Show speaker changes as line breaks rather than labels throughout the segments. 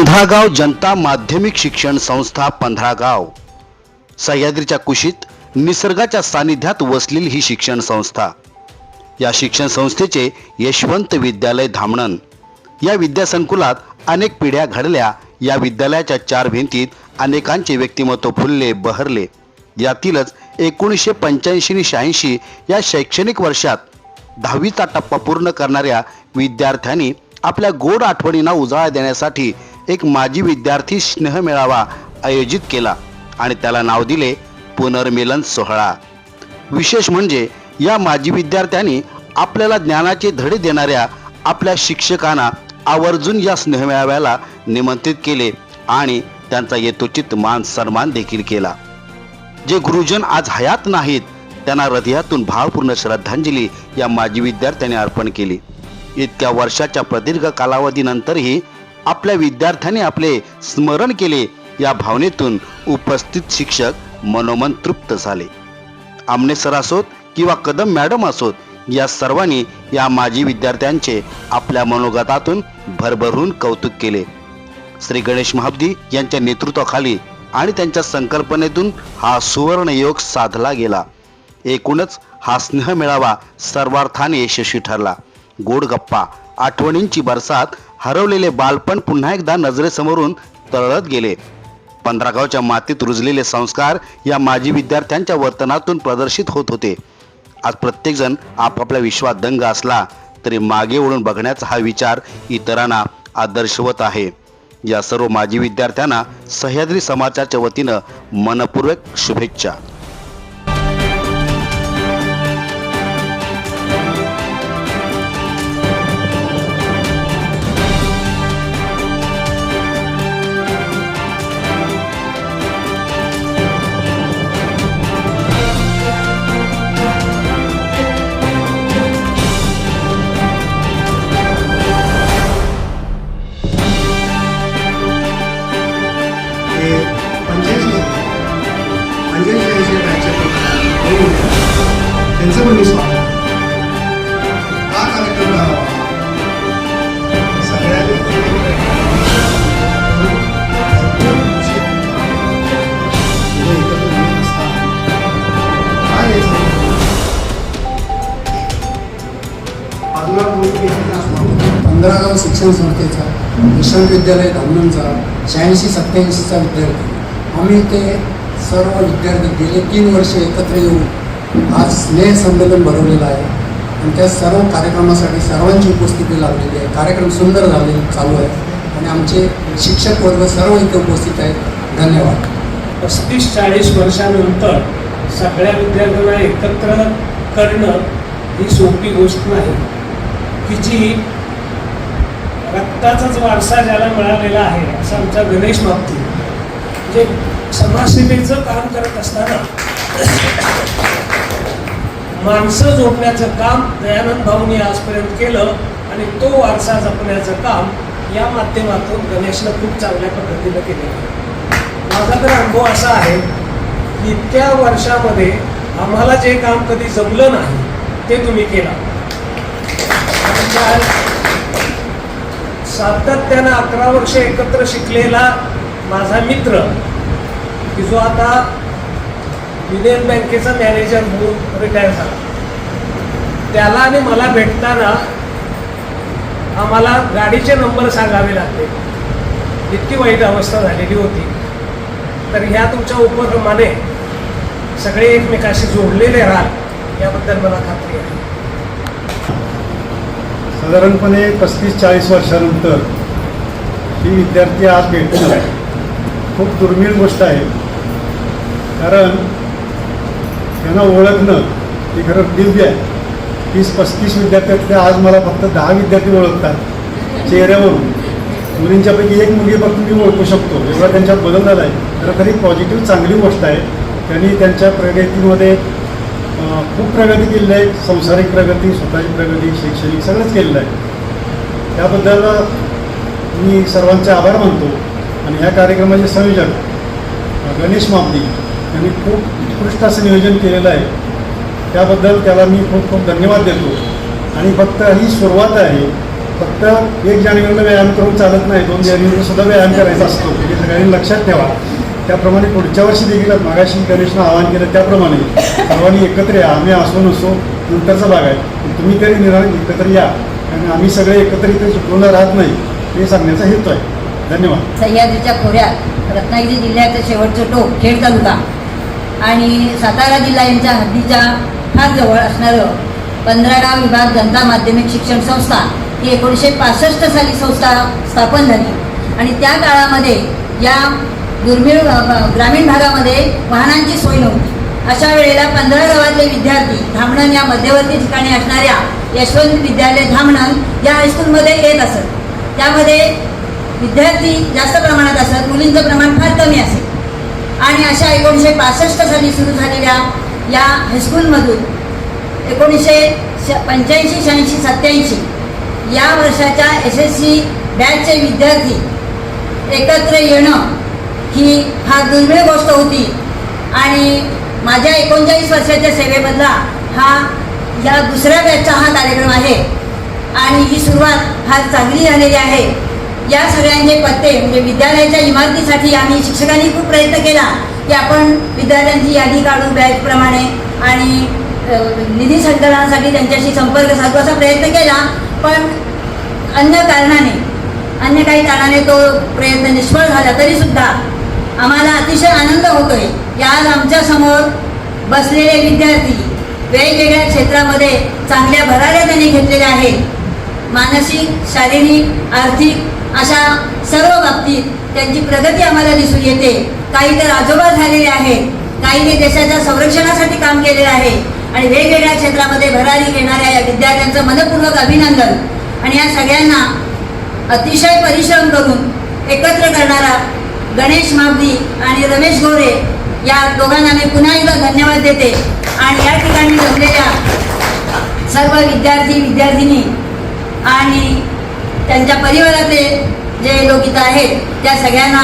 पंधरागाव जनता माध्यमिक शिक्षण संस्था पंधरागाव. सह्याद्रीच्या कुशीत निसर्गाच्या सानिध्यात वसलेली ही शिक्षण संस्था. या शिक्षण संस्थेचे यशवंत विद्यालय धामणन. या विद्यासंकुलात अनेक पिढ्या घडल्या. या विद्यालयाच्या चार भिंतीत अनेकांचे व्यक्तिमत्व फुलले बहरले. यातीलच एकोणीसशे पंच्याऐंशी आणि शहाऐंशी या शैक्षणिक वर्षात दहावीचा टप्पा पूर्ण करणाऱ्या विद्यार्थ्यांनी आपल्या गोड आठवणींना उजाळा देण्यासाठी एक माजी विद्यार्थी स्नेह मेळावा आयोजित केला आणि त्याला नाव दिले पुनर्मिलन सोहळा. विशेष म्हणजे या माजी विद्यार्थ्यांनी आपल्याला ज्ञानाचे धडे देणाऱ्या आपल्या शिक्षकांना आवर्जून या स्नेहमेळाव्याला निमंत्रित केले आणि त्यांचा यथोचित मान सन्मान देखील केला. जे गुरुजन आज हयात नाहीत त्यांना हृदयातून भावपूर्ण श्रद्धांजली या माजी विद्यार्थ्यांनी अर्पण केली. इतक्या वर्षाच्या प्रदीर्घ कालावधीनंतरही आपल्या विद्यार्थ्यांनी आपले स्मरण केले. या भावनेतून उपस्थित शिक्षक मनोमन तृप्त झाले. आमने सर असोत किंवा कदम मॅडम असोत या सर्वांनी या माजी विद्यार्थ्यांचे आपल्या मनोगतातून भरभरून कौतुक केले. श्री गणेश महाब्दी यांच्या नेतृत्वाखाली आणि त्यांच्या संकल्पनेतून हा सुवर्ण योग साधला गेला. एकूणच हा स्नेह मेळावा सर्वार्थाने यशस्वी ठरला. गोड गप्पा आठवणींची बरसात हरवलेले बालपण पुन्हा एकदा नजरेसमोरून तळत गेले. पंधरागावच्या मातीत रुजलेले संस्कार या माजी विद्यार्थ्यांच्या वर्तनातून प्रदर्शित होत होते. आज प्रत्येकजण आपापल्या विश्वात दंग असला तरी मागे वळून बघण्याचा हा विचार इतरांना आदर्शवत आहे. या सर्व माजी विद्यार्थ्यांना सह्याद्री समाजाच्या वतीनं मनपूर्वक शुभेच्छा.
यायचं? पादुला पंधरागाव शिक्षण संस्थेचा मिशन विद्यालय धामणचा शहाऐंशी सत्याऐंशीचा विद्यार्थी आम्ही ते सर्व विद्यार्थी गेले तीन वर्ष एकत्र येऊन आज स्नेह संमेलन भरवलेलं आहे. आणि त्या सर्व कार्यक्रमासाठी सर्वांची उपस्थिती लावलेली आहे. कार्यक्रम सुंदर झाले चालू आहे. आणि आमचे शिक्षक वर्ग सर्व इथे उपस्थित आहेत. धन्यवाद.
पस्तीस चाळीस वर्षानंतर सगळ्या विद्यार्थ्यांना एकत्र करणं ही सोपी गोष्ट नाही की जी रक्ताचाच वारसा ज्याला मिळालेला आहे असं आमच्या गणेश बाबतीत जे समाजसेवेचं काम करत असताना माणसं जोडण्याचं काम दयानंद भाऊनी आजपर्यंत केलं आणि तो वारसा जपण्याचं काम या माध्यमातून गणेशनं खूप चांगल्या पद्धतीनं केलेलं माझा तर अनुभव असा आहे की त्या वर्षामध्ये आम्हाला जे काम कधी जमलं नाही ते तुम्ही केला. सातत्यानं अकरा वर्ष एकत्र शिकलेला माझा मित्र की जो आता युनियन बँकेचा मॅनेजर म्हणून रिटायर झाला. त्याला आणि मला भेटताना आम्हाला गाडीचे नंबर सांगावे लागले. इतकी वाईट अवस्था झालेली होती. तर ह्या तुमच्या उपक्रमाने सगळे एकमेकाशी जोडलेले राहाल याबद्दल मला खात्री आहे.
साधारणपणे पस्तीस चाळीस वर्षानंतर ही विद्यार्थी आज भेटणं खूप दुर्मिळ गोष्ट आहे. कारण त्यांना ओळखणं हे खरं दिव्य आहे. तीस पस्तीस विद्यार्थ्यातले आज मला फक्त दहा विद्यार्थी ओळखतात. चेहऱ्यावरून मुलींच्यापैकी एक मुलगी फक्त मी ओळखू शकतो. एवढा त्यांच्यात बदल झाला आहे तर खरी पॉझिटिव्ह चांगली गोष्ट आहे. त्यांनी त्यांच्या प्रगतीमध्ये खूप प्रगती केलेली आहे. संसारिक प्रगती स्वतःची प्रगती शैक्षणिक सगळंच केलेलं आहे. त्याबद्दल मी सर्वांचे आभार मानतो. आणि ह्या कार्यक्रमाचे संयोजक गणेश मापदी यांनी खूप उत्कृष्ट असं नियोजन केलेलं आहे. त्याबद्दल त्याला मी खूप खूप धन्यवाद देतो. आणि फक्त ही सुरुवात आहे. फक्त एक जानेवारीला व्यायाम करून चालत नाही दोन जानेवारीला सुद्धा व्यायाम करायचा असतो. हे सगळ्यांनी लक्षात ठेवा. त्याप्रमाणे पुढच्या वर्षी देखील मागाशी गणेशनं आवाहन केलं त्याप्रमाणे. सर्वांनी एकत्र या. आम्ही असो नसो. नंतरचा भाग आहे. तुम्ही तरी निरा एकत्र या. आणि आम्ही सगळे एकत्र इथे चुकवून राहत नाही. हे सांगण्याचा हेतू आहे. धन्यवाद.
सह्याद्रीच्या खोऱ्यात रत्नागिरी जिल्ह्याचं शेवटचं टोक खेड तालुका. आणि सातारा जिल्हा यांच्या हद्दीच्या फार जवळ असणारं पंधरागाव विभाग जनता माध्यमिक शिक्षण संस्था ही एकोणीसशे पासष्ट साली संस्था स्थापन झाली. आणि त्या काळामध्ये या दुर्मिळ ग्रामीण भागामध्ये वाहनांची सोय नव्हती. अशा वेळेला पंधरा गावातले विद्यार्थी धामणन या मध्यवर्ती ठिकाणी असणाऱ्या यशवंत विद्यालय धामणन या हायस्कूलमध्ये येत असत. त्यामध्ये विद्यार्थी जास्त प्रमाणात असत मुलींचं प्रमाण फार कमी असेल. आणि अशा एकोणीसशे पासष्ट साली सुरू झालेल्या या हायस्कूलमधून एकोणीसशे श पंच्याऐंशी शहाऐंशी सत्याऐंशी या वर्षाच्या एस एस सी बॅचचे विद्यार्थी एकत्र येणं ही फार दुर्मिळ गोष्ट होती. आणि माझ्या एकोणचाळीस वर्षाच्या सेवेमधला हा या दुसऱ्या बॅचचा हा कार्यक्रम आहे. आणि ही सुरुवात फार चांगली झालेली आहे. या सगळ्यांचे पत्ते म्हणजे विद्यालयाच्या इमारतीसाठी आम्ही शिक्षकांनी खूप प्रयत्न केला की आपण विद्यार्थ्यांची यादी काढू बॅचप्रमाणे आणि निधी संकलनासाठी त्यांच्याशी संपर्क साधू असा प्रयत्न केला. पण अन्य कारणाने अन्य काही कारणाने तो प्रयत्न निष्फळ झाला तरीसुद्धा आम्हाला अतिशय आनंद होतोय. की आज आमच्यासमोर बसलेले विद्यार्थी वेगवेगळ्या क्षेत्रामध्ये चांगल्या भराऱ्या त्यांनी घेतलेल्या आहेत. मानसिक शारीरिक आर्थिक अशा सर्व बाबतीत त्यांची प्रगती आम्हाला दिसून येते. काही तर आजोबा झालेले आहेत. काहीने देशाच्या संरक्षणासाठी काम केलेलं आहे. आणि वेगवेगळ्या क्षेत्रामध्ये भरारी घेणाऱ्या या विद्यार्थ्यांचं मनपूर्वक अभिनंदन. आणि या सगळ्यांना अतिशय परिश्रम करून एकत्र करणारा गणेश मावदी आणि रमेश गोरे या दोघांना मी पुन्हा एकदा धन्यवाद देते. आणि या ठिकाणी जमलेल्या सर्व विद्यार्थी विद्यार्थिनी आणि त्यांच्या परिवारातले जे लोक इथं आहेत त्या सगळ्यांना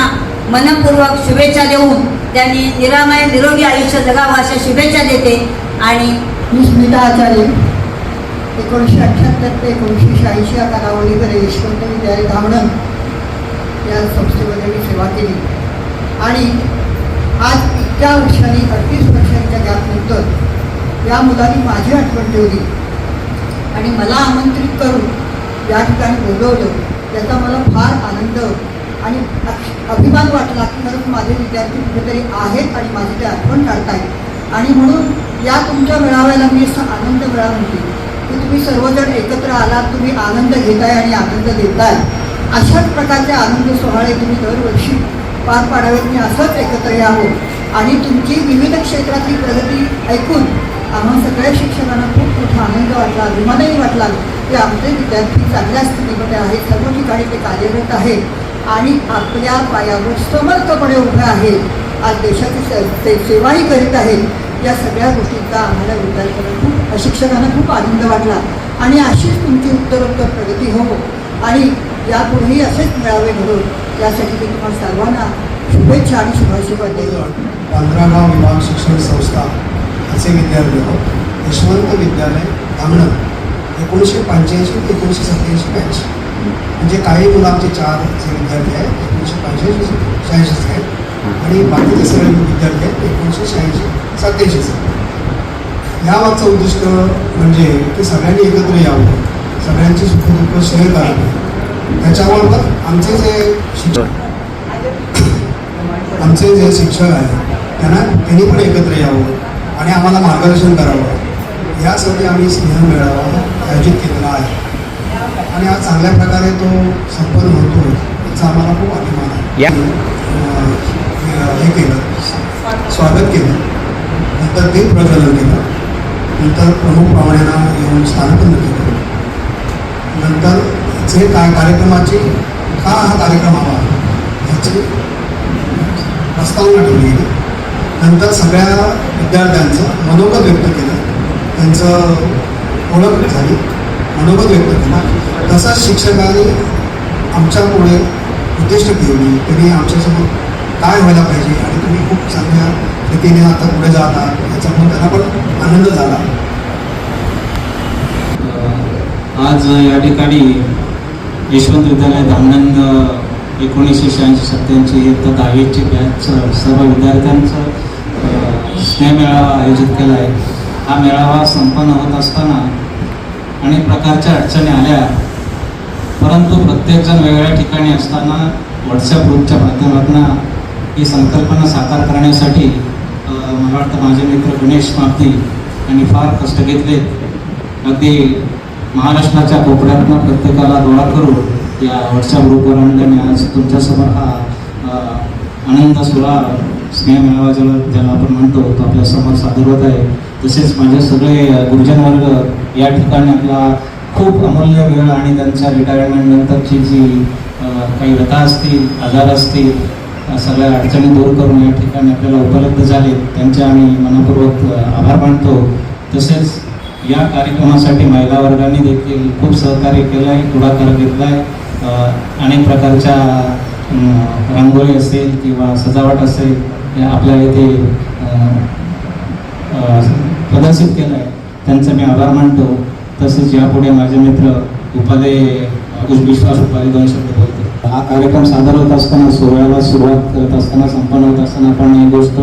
मनपूर्वक शुभेच्छा देऊन त्यांनी निरामय निरोगी आयुष्य जगावं अशा शुभेच्छा देते. आणि
मी स्मिता आचार्य एकोणीसशे अठ्ठ्याहत्तर ते एकोणीसशे शहाऐंशी या कालावधीकडे यशवंत विद्यालय धावणं या संस्थेमध्ये मी सेवा केली. आणि आज इतक्या वर्षांनी अडतीस वर्षांच्या गॅपनंतर या मुलांनी माझी आठवण ठेवली. आणि मला आमंत्रित करून या ठिकाणी बोलवलं त्याचा मला फार आनंद आणि अक्ष- अभिमान वाटला की खरंच माझे विद्यार्थी कुठेतरी आहेत आणि माझी ते आठवण काढतायत. आणि म्हणून या तुमच्या मेळाव्याला मी असा आनंद मेळा म्हणते की तुम्ही सर्वजण एकत्र आलात तुम्ही आनंद घेताय आणि आनंद देताय. अशाच प्रकारचे आनंद सोहळे तुम्ही दरवर्षी पार पाडावेत. मी असंच एकत्र यावं आणि तुमची विविध क्षेत्रातली प्रगती ऐकून आम्हा सगळ्या शिक्षकांना खूप मोठा आनंद वाटला अभिमानही वाटला की आपले विद्यार्थी चांगल्या स्थितीमध्ये आहेत सर्व ठिकाणी ते कार्यरत आहेत आणि आपल्या पायावर समर्थपणे उभे आहेत. आज देशाची से- सेवाही करीत आहेत. या सगळ्या गोष्टींचा आम्हाला विद्यार्थ्यांना खूप शिक्षकांना खूप आनंद वाटला. आणि अशीच तुमची उत्तरोत्तर प्रगती हो. आणि यापुढेही असेच मिळावे म्हणून यासाठी मी तुम्हाला सर्वांना शुभेच्छा आणि शुभाशीर्वाद देतो.
पंधरागाव विभाग शिक्षण संस्था. असे विद्यार्थी आहोत. यशवंत विद्यालय धामणं एकोणीसशे पंच्याऐंशी ते एकोणीसशे सत्याऐंशी बॅच. म्हणजे काही मुलांचे चार जे विद्यार्थी आहेत एकोणीसशे पंच्याऐंशी शहाऐंशीचे आहेत. आणि बाकीचे सगळे विद्यार्थी आहेत एकोणीसशे शहाऐंशी सत्याऐंशीचे यामागचं उद्दिष्ट म्हणजे की सगळ्यांनी एकत्र यावं. सगळ्यांची सुखदुःख शेअर करावी. त्याच्याबरोबर आमचे जे शिक्षक आमचे जे शिक्षक आहेत त्यांना त्यांनी पण एकत्र यावं. आणि आम्हाला मार्गदर्शन करावं. यासाठी आम्ही स्नेह मेळावा आयोजित केलेला आहे. आणि आज चांगल्या प्रकारे तो संपन्न होतो याचा आम्हाला खूप अभिमान आहे. हे केलं स्वागत केलं. नंतर दीप प्रज्वलन केलं. नंतर प्रमुख पाहुण्यांना येऊन स्थानपन्न केलं. नंतर जे काय कार्यक्रमाची का हा कार्यक्रम हवा ह्याची प्रस्तावना ठेवली गेली. नंतर सगळ्या विद्यार्थ्यांचं मनोगत व्यक्त केलं. त्यांचं ओळख झाली. मनोगत व्यक्त केला. तसंच शिक्षकांनी आमच्या पुढे उद्दिष्ट ठेवली. तुम्ही आमच्यासमोर काय व्हायला पाहिजे आणि तुम्ही खूप चांगल्या रीतीने आता पुढे जात. आहात याच्यामुळे त्यांना पण आनंद झाला.
आज या ठिकाणी यशवंत विद्यालय धामनंद एकोणीसशे शहाऐंशी सत्त्याऐंशी इयत्ता दहावीची बॅच सर्व विद्यार्थ्यांचं स्नेहमेळावा आयोजित केला आहे हा मेळावा संपन्न होत असताना अनेक प्रकारच्या अडचणी आल्या. परंतु प्रत्येकजण वेगळ्या ठिकाणी असताना व्हॉट्सअप ग्रुपच्या माध्यमातून ही संकल्पना साकार करण्यासाठी मला वाटतं माझे मित्र गणेश मापती यांनी फार कष्ट घेतले. अगदी महाराष्ट्राच्या कोपऱ्यातनं प्रत्येकाला गोळा करून या व्हॉट्सअप ग्रुपवर आणल्याने आज तुमच्यासमोर हा आनंद सोहळा स्नेह मेळावा ज्याला ज्याला आपण म्हणतो तो आपल्यासमोर सादर होत आहे. तसेच माझे सगळे गुरुजन वर्ग या ठिकाणी आपला खूप अमूल्य वेळ आणि त्यांच्या रिटायरमेंट नंतरची जी काही व्यथा असतील आजार असतील सगळ्या अडचणी दूर करून या ठिकाणी आपल्याला उपलब्ध झाले त्यांचे आम्ही मनपूर्वक आभार मानतो. तसेच या कार्यक्रमासाठी महिला वर्गाने देखील खूप सहकार्य केलं आहे पुढाकार घेतला आहे अनेक प्रकारच्या रांगोळी असेल किंवा सजावट असेल आपल्या इथे प्रदर्शित केलं आहे त्यांचा मी आभार मानतो. तसेच यापुढे माझे मित्र उपाधे विश्वास उपाधी दोन शब्द बोलतो हा कार्यक्रम सादर होत असताना सोहळ्याला सुरुवात करत असताना संपन्न होत असताना आपण ही गोष्ट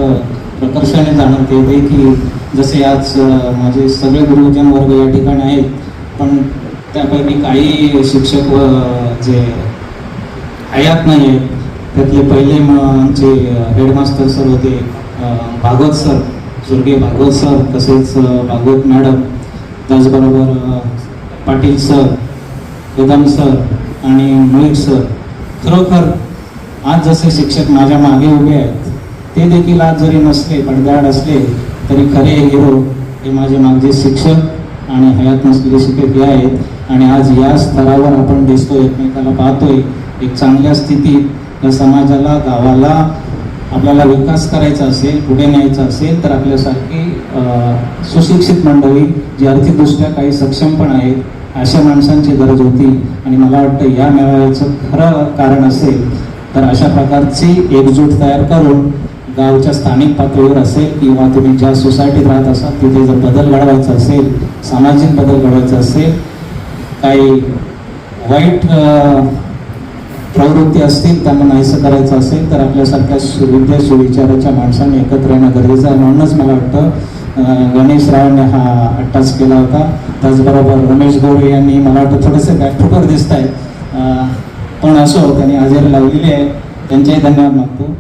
प्रकर्षाने जाणवत. येते की जसे आज माझे सगळे गुरुजन वर्ग या ठिकाणी आहेत पण त्यापैकी काही शिक्षक व जे हयात नाही आहेत त्यातले पहिले आमचे हेडमास्टर सर होते भागवत सर स्वर्गीय भागवत सर तसेच भागवत मॅडम त्याचबरोबर पाटील सर कदम सर आणि मुळीक सर खरोखर आज जसे शिक्षक माझ्या मागे उभे आहेत ते देखील आज जरी नसले पडद्याआड असले तरी खरे हिरो हे माझे मागचे शिक्षक आणि हयात नसलेले शिक्षक हे आहेत. आणि आज या स्तरावर आपण दिसतो एकमेकाला पाहतोय एक चांगल्या स्थितीत या समाजाला गावाला आपल्याला विकास करायचा असेल पुढे न्यायचा असेल तर आपल्यासारखी सुशिक्षित मंडळी जी आर्थिकदृष्ट्या काही सक्षम पण आहेत अशा माणसांची गरज होती. आणि मला वाटतं या मेळाव्याचं खरं कारण असेल तर अशा प्रकारची एकजूट तयार करून गावच्या स्थानिक पातळीवर असेल किंवा तुम्ही ज्या सोसायटीत राहत असाल तिथे जर बदल घडवायचा असेल सामाजिक बदल घडवायचा असेल काही वाईट प्रवृत्ती असतील त्यांना नाहीसं करायचं असेल तर आपल्यासारख्या सुविद्या सुविचाराच्या माणसांनी एकत्र येणं गरजेचं आहे. म्हणूनच मला वाटतं गणेश रावने हा अट्टाच केला होता. त्याचबरोबर रमेश गोरे यांनी मला वाटतं थोडंसं बॅकफुटवर दिसत आहे पण असो त्यांनी हजेरी लावलेली आहे. त्यांचेही धन्यवाद मागतो